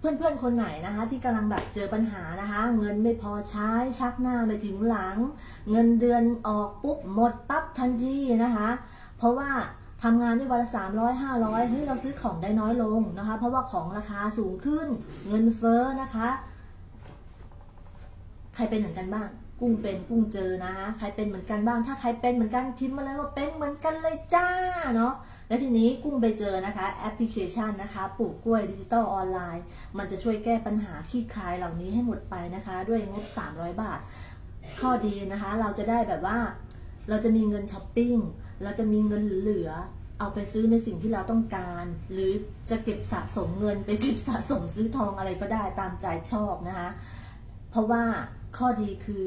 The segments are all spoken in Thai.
เพื่อนๆ คนไหนนะคะ ที่กำลังแบบเจอปัญหานะคะ เงินไม่พอใช้ชักหน้าไม่ถึงหลัง เงินเดือนออกปุ๊บหมดปั๊บทันทีนะคะ เพราะว่าทำงานได้วันละสามร้อยห้าร้อยเฮ้ยเราซื้อของได้น้อยลงนะคะ เพราะว่าของราคาสูงขึ้น เงินเฟ้อนะคะ ใครเป็นเหมือนกันบ้าง กุ้งเป็นกุ้งเจอนะคะใครเป็นเหมือนกันบ้าง ถ้าใครเป็นเหมือนกันพิมพ์มาเลยว่าเป็นเหมือนกันเลยจ้าเนาะ และทีนี้กุ้งไปเจอนะคะแอปพลิเคชันนะคะปลูกกล้วยดิจิตอลออนไลน์ มันจะช่วยแก้ปัญหาขี้คายเหล่านี้ให้หมดไปนะคะ ด้วยงบ 300 บาท ข้อดีนะคะเราจะได้แบบว่า เราจะมีเงินช้อปปิ้งเราจะมีเงินเหลือเอาไปซื้อในสิ่งที่เราต้องการ หรือจะเก็บสะสมเงินไปเก็บสะสมซื้อทองอะไรก็ได้ตามใจชอบนะคะ เพราะว่าข้อดีคือ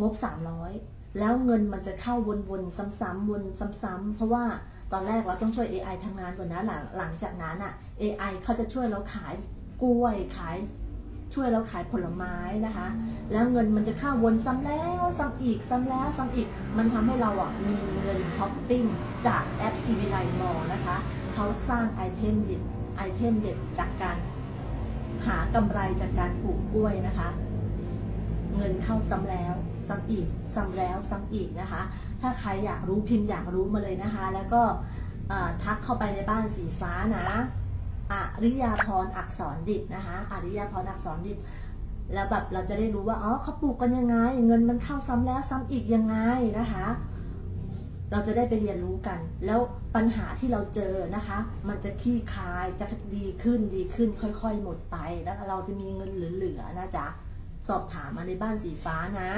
งบ 300 แล้วเงินมันจะเข้าวนๆซ้ำๆวนซ้ำๆเพราะว่าตอนแรกเราต้องช่วย AI ทำงานก่อนนะหลังหลังจากนั้นอะ AI เขาจะช่วยเราขายกล้วยขายช่วยเราขายผลไม้นะคะ แล้วเงินมันจะเข้าวนซ้ำแล้วซ้ำอีกซ้ำแล้วซ้ำอีก มันทำให้เราอะมีเงินช้อปปิ้งจากแอป c v l i n e Mall นะคะเขาสร้างไอเทมเด็ดไอเทมเด็ดจากการหากำไรจากการปลูกกล้วยนะคะ เงินเข้าซ้ำแล้วซ้ำอีกซ้ำแล้วซ้ำอีกนะคะ ถ้าใครอยากรู้พิมพ์อยากรู้มาเลยนะคะ แล้วก็ทักเข้าไปในบ้านสีฟ้านะอริยาพรอักษรดิบนะคะอริยาพรอักษรดิบแล้วแบบเราจะได้รู้ว่าอ๋อเขาปลูกกันยังไง เงินมันเข้าซ้ำแล้วซ้ำอีกยังไงนะคะ เราจะได้ไปเรียนรู้กัน แล้วปัญหาที่เราเจอนะคะ มันจะคลี่คลายจะดีขึ้นดีขึ้นค่อย ๆ หมดไป แล้วเราจะมีเงินเหลือๆนะจ๊ะ สอบถามมาในบ้านสีฟ้านะ